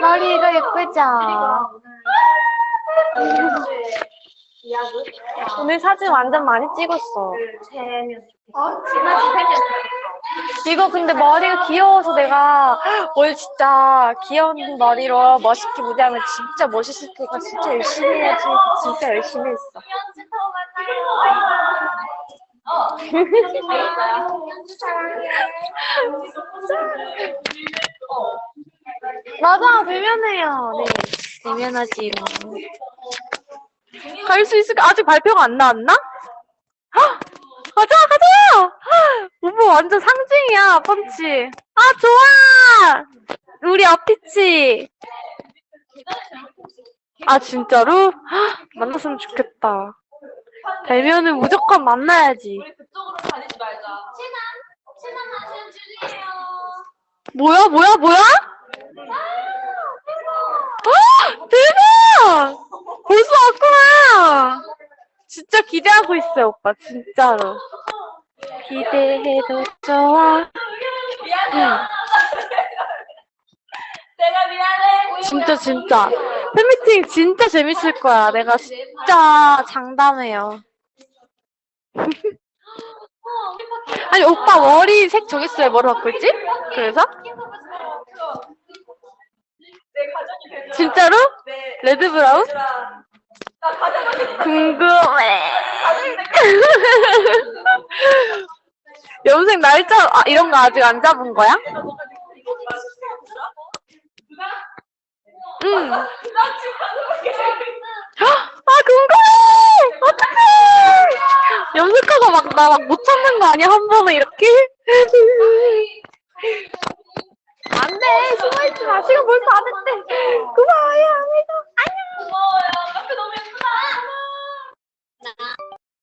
머리가 예쁘죠? 오늘 사진 완전 많이 찍었어. 이거 근데 머리가 귀여워서 내가 뭘 진짜 귀여운 머리로 멋있게 무대하면 진짜 멋있을 테니까 진짜 열심히 해야지. 진짜 열심히 했어. 맞아, 대면해요. 네, 대면하지. 갈 수 있을까? 아직 발표가 안 나왔나? 헉! 가자, 가자! 헉! 오빠 완전 상징이야, 펀치. 아, 좋아! 우리 어피치. 아, 진짜로? 헉, 만났으면 좋겠다. 대면은 무조건 만나야지. 뭐야, 뭐야, 뭐야? 아, 대박! 벌써 왔구나! 진짜 기대하고 있어요, 오빠, 진짜로. 기대해도 좋아. 내가 미안해. 진짜, 진짜. 팬미팅 진짜 재밌을 거야. 내가 진짜 장담해요. 아니, 오빠 머리 색 정했어요. 뭐로 바꿀지? 그래서? 진짜로? 네. 레드 브라운? 궁금해. 염색 날짜, 아, 이런 거 아직 안 잡은 거야? 응. 아, 궁금해! 어떡해! 염색하고 막, 나 막못 참는 거 아니야? 한 번에 이렇게? 안 돼! 숨어있지 마. 시간 벌써 안